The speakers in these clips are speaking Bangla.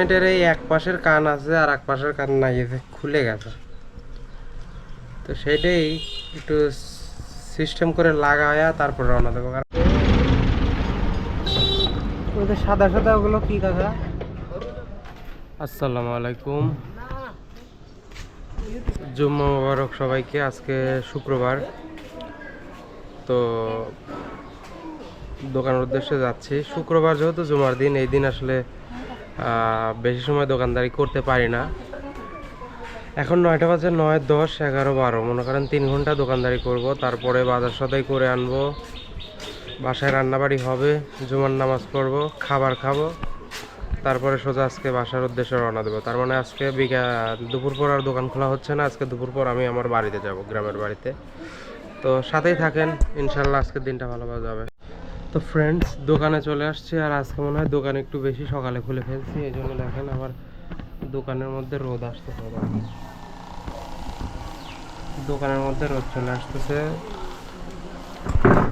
হেলমেটের এই এক পাশের কান আছে আর এক পাশের কান নাই, এই খুলে গেছে। তো সেটাই একটু সিস্টেম করে লাগায়া তারপর রওনা দেবো। কারণ সাদা সাদা ওগুলো কি কথা আসসালামু আলাইকুম। জুম্মা মোবারক সবাইকে আজকে শুক্রবার। তো দোকানের উদ্দেশ্যে যাচ্ছি। শুক্রবার যেহেতু জুমার দিন, এই দিন আসলে বেশি সময় দোকানদারি করতে পারি না। এখন নয়টা বাজে নয়, দশ, এগারো, বারো। মনে করেন তিন ঘণ্টা দোকানদারি করব, তারপরে বাজার সদাই করে আনব। বাসায় রান্নাবাড়ি হবে, জুমার নামাজ পড়ব, খাবার খাব। তারপরে সোজা আজকে বাসার উদ্দেশ্যে রওনা দেবো। তার মানে আজকে বিকা দুপুর পর আর দোকান খোলা হচ্ছে না, আজকে দুপুর পর আমি আমার বাড়িতে যাব, গ্রামের বাড়িতে। তো সাথেই থাকেন, ইনশাল্লাহ আজকের দিনটা ভালোভাবে যাবে। তো ফ্রেন্ডস দোকানে চলে আসছে আর আজকে মনে হয় দোকান একটু বেশি সকালে খুলে ফেলছি, এই জন্য দেখেন আমার দোকানের মধ্যে রোদ আসতেছে। দোকানের মধ্যে রোদ চলে আসতেছে।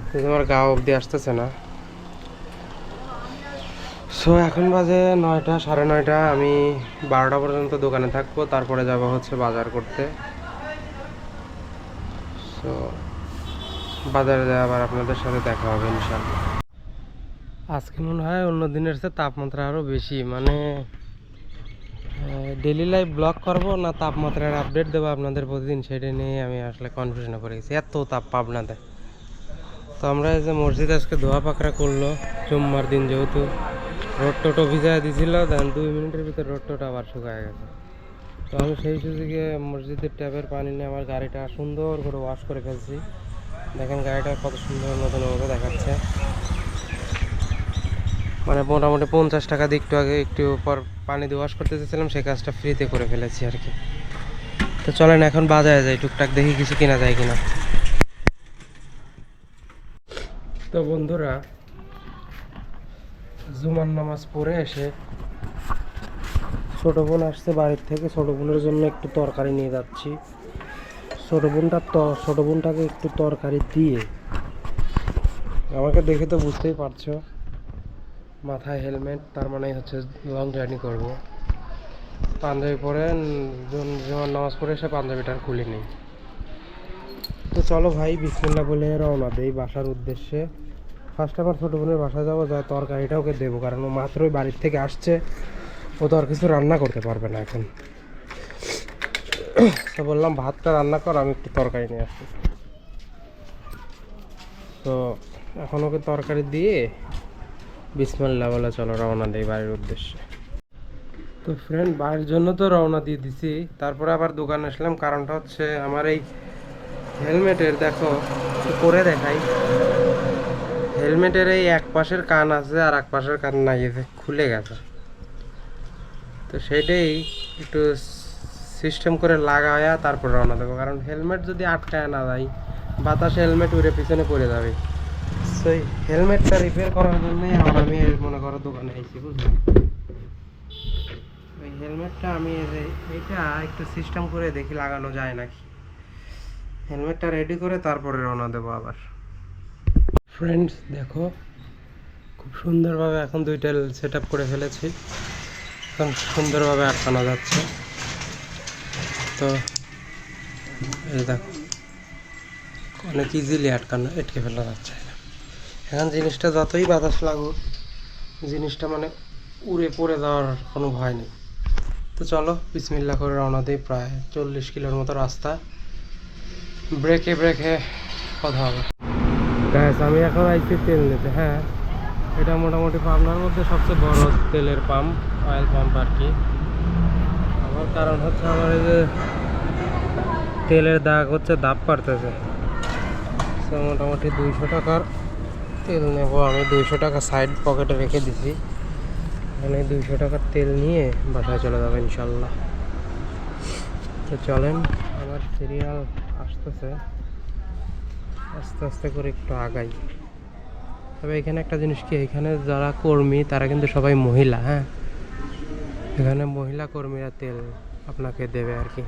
কিন্তু আমার গা অবধি আসতেছে না। সো এখন বাজে নয়টা, সাড়ে নয়টা, আমি বারোটা পর্যন্ত দোকানে থাকব, তারপরে যাব হচ্ছে বাজার করতে সো বাজারে যাই আবার আপনাদের সাথে দেখা হবে ইনশাল্লাহ আজকে মনে হয় অন্য দিনের চেয়ে তাপমাত্রা আরও বেশি মানে ডেলি লাইফ ব্লগ করব না তাপমাত্রার আপডেট দেবো আপনাদের প্রতিদিন সেটা নিয়ে আমি আসলে কনফিউশনে পড়ে গেছি। এত তাপ পাবনাতে। তো আমরা এই যে মসজিদ আজকে ধোয়া পাকড়া করল, জুম্মার দিন যেহেতু রোড টোটো ভিজায় দিছিল দেন দুই মিনিটের ভিতর রোড টোটো আবার শুকায় গেছে। তো আমি সেই সুযোগে মসজিদের ট্যাপের পানি নিয়ে আমার গাড়িটা সুন্দর করে ওয়াশ করে ফেলছি। দেখেন গাড়িটা কত সুন্দর নতুন মতো দেখাচ্ছে। মানে মোটামুটি পঞ্চাশ টাকা দিয়ে একটু আগে একটু পর পানি দিয়ে ওয়াশ করতে চেয়েছিলাম, সেই কাজটা ফ্রিতে করে ফেলেছি আর কি তো চলেন এখন বাজারে যাই, টুকটাক দেখি কিছু কেনা যায় কিনা। তো বন্ধুরা, জুমার নামাজ পড়ে এসে ছোট বোন আসছে বাড়ির থেকে, ছোট বোনের জন্য একটু তরকারি নিয়ে যাচ্ছি। ছোট বোনটা ত- ছোট বোনটাকে একটু তরকারি দিয়ে। আমাকে দেখে তো বুঝতেই পারছ, মাথায় হেলমেট, তার মানে হচ্ছে লং জার্নি করব। পাঞ্জাবি পরে জুমার নামাজ পড়ে এসে পাঞ্জাবিটা আর খুলি নেই। তো চলো ভাই বিসমিল্লা বলে রওনা দেই বাসার উদ্দেশ্যে। ফার্স্ট আমার ছোটো বোনের বাসায় যাব, যা তরকারিটা ওকে দেবো, কারণ ও মাত্রই বাড়ির থেকে আসছে। ও তো আর কিছু রান্না করতে পারবে না এখন। তো বললাম, ভাতটা রান্না কর, আমি একটু তরকারি নিয়ে আসছি। তো এখন ওকে তরকারি দিয়ে বিসমিল্লা বলে চলো রওনা দেই বাড়ির উদ্দেশ্যে। তো ফ্রেন্ড বাড়ির জন্য তো রওনা দিয়ে দিছি। তারপরে আবার দোকানে আসলাম। কারণটা হচ্ছে আমার এই হেলমেটের, দেখো করে দেখাই। হেলমেটের এই এক পাশের কান আছে আর এক পাশের কান নাই খুলে গেছে। তো সেটাই একটু সিস্টেম করে লাগায়া তারপর রওনা দেবো। কারণ হেলমেট যদি আটকায় না যায়, বাতাসে হেলমেট উড়ে পিছনে পড়ে যাবে। সেই হেলমেটটা রিপেয়ার করার জন্যই আমার আমি মনে করো দোকানে আইছি, বুঝলি? ওই হেলমেটটা আমি এটা একটু সিস্টেম করে দেখি লাগানো যায় নাকি। হেলমেটটা রেডি করে তারপরে রওনা দেবো আবার। ফ্রেন্ডস দেখো, খুব সুন্দরভাবে এখন দুইটা সেট করে ফেলেছি। এখন সুন্দরভাবে আটকানো যাচ্ছে। তো, এই দেখো, অনেক ইজিলি আটকানো এটকে ফেলা যাচ্ছে। এখন জিনিসটা যতই বাতাস লাগুক, জিনিসটা মানে উড়ে পড়ে যাওয়ার কোনো ভয় নেই। তো চলো, বিসমিল্লা করে রওনা দিই প্রায় চল্লিশ কিলোর মতো রাস্তা। ব্রেকে ব্রেকে কথা হবে। গ্যাস আমি এখন আইছি তেল নিতে হ্যাঁ। এটা মোটামুটি পাবনার মধ্যে সবচেয়ে বড় তেলের পাম্প অয়েল পাম্প আর কি। আমার কারণ হচ্ছে আমার এই যে তেলের দাগ হচ্ছে দাপ পারতেছে। মোটামুটি দুইশো টাকার। তেল নেব আমি, দুইশো টাকা সাইড পকেটে রেখে দিছি। মানে দুইশো টাকার তেল নিয়ে বাসায় চলে যাব ইনশাল্লাহ। তো চলেন, আমার সিরিয়াল আসতেছে। আস্তে আস্তে করে একটু আগাই। তবে এখানে একটা জিনিস কি, এখানে যারা কর্মী, তারা কিন্তু সবাই মহিলা হ্যাঁ? এখানে মহিলা কর্মীরা তেল আপনাকে দেবে আর কি।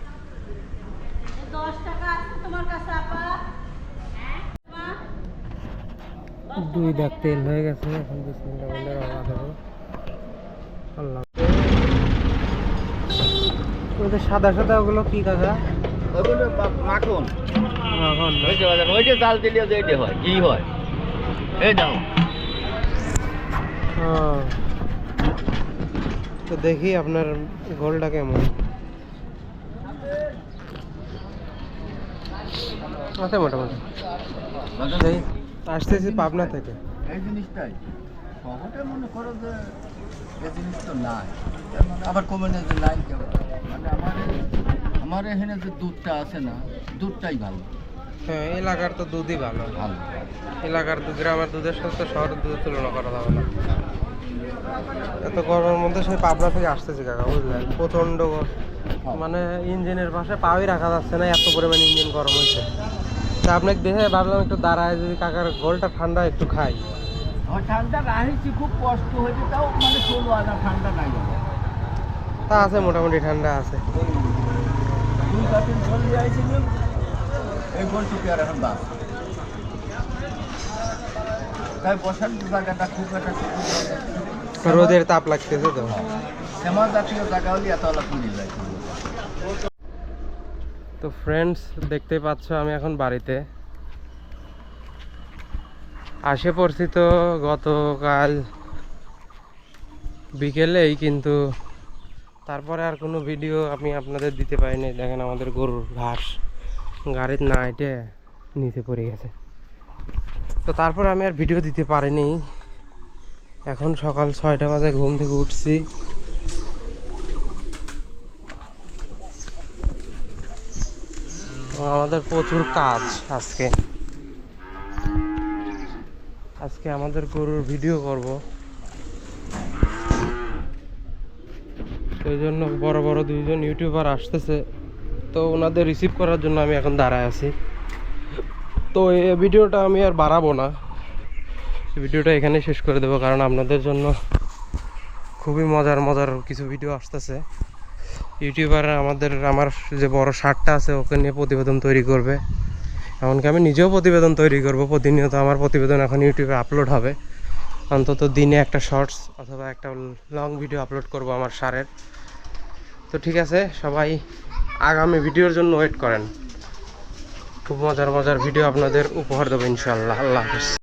দুই দাগ তেল হয়ে গেছে এখন বিসমিল্লাহ বলে রওনা দেবো। আল্লাহ। সাদা সাদা ওগুলো কি কাকা? ওগুলো মা- মাখন। ওই যে জাল দিলে যে এটা হয় কি হয়? এই দাও। হ্যাঁ। তো দেখি আপনার গোলটা কেমন। আছে মোটামুটি। আসতেছি পাবনা থেকে। এই জিনিসটাই। শহরে মনে করো যে এই জিনিস তো নাই। আবার কমে যে নাই মানে আমার আমার এখানে যে দুধটা আছে না দুধটাই ভালো। হ্যাঁ এলাকার তো দুধই ভালো। ভালো। এলাকার গ্রামের দুধের সাথে শহরের দুধের তুলনা করা যাবে না। এত গরমের মধ্যে সেই পাবনা থেকে আসতেছি কাকা বুঝলেন প্রচণ্ড মানে ইঞ্জিনের পাশে পাওই রাখা যাচ্ছে না এত পরিমাণ ইঞ্জিন গরম হয়েছে। তা আপনাকে দেখে ভাবলাম একটু দাঁড়ায় যদি কাকার গোলটা ঠান্ডা একটু খাই। ঠান্ডা রাহিছি খুব কষ্ট হয়েছে তাও মানে আনা ঠান্ডা নাই তা আছে মোটামুটি ঠান্ডা আছে। দুই কাটিং চলে যাইছিল এই গোলটুকু আর এখন বাস। তাই বসার জায়গাটা খুব একটা। রোদের তাপ লাগতেছে তো। তো ফ্রেন্ডস দেখতেই পাচ্ছ আমি এখন বাড়িতে। আসে পড়ছি তো গতকাল বিকেলেই, কিন্তু তারপরে আর কোনো ভিডিও আমি আপনাদের দিতে পারিনি। দেখেন আমাদের গরুর ঘাস। গাড়ির না হেঁটে নিচে পড়ে গেছে। তো তারপর আমি আর ভিডিও দিতে পারিনি। এখন সকাল ছয়টা বাজে, ঘুম থেকে উঠছি। আমাদের প্রচুর কাজ আজকে। আজকে আমাদের গরুর ভিডিও করব। এই জন্য বড় বড় দুইজন ইউটিউবার আসতেছে। তো ওনাদের রিসিভ করার জন্য আমি এখন দাঁড়ায় আছি। তো এই ভিডিওটা আমি আর বাড়াবো না। ভিডিওটা এখানে শেষ করে দেবো, কারণ আপনাদের জন্য খুবই মজার মজার কিছু ভিডিও আসতেছে। ইউটিউবার আমাদের, আমার যে বড় শার্টটা আছে, ওকে নিয়ে প্রতিবেদন তৈরি করবে। এমনকি আমি নিজেও প্রতিবেদন তৈরি করব, প্রতিনিয়ত আমার প্রতিবেদন এখন ইউটিউবে আপলোড হবে। অন্তত দিনে একটা শর্টস অথবা একটা লং ভিডিও আপলোড করব আমার সারের তো ঠিক আছে, সবাই আগামী ভিডিওর জন্য ওয়েট করেন। খুব মজার মজার ভিডিও আপনাদের উপহার দেবো ইনশাল্লাহ আল্লাহ হাফিজ।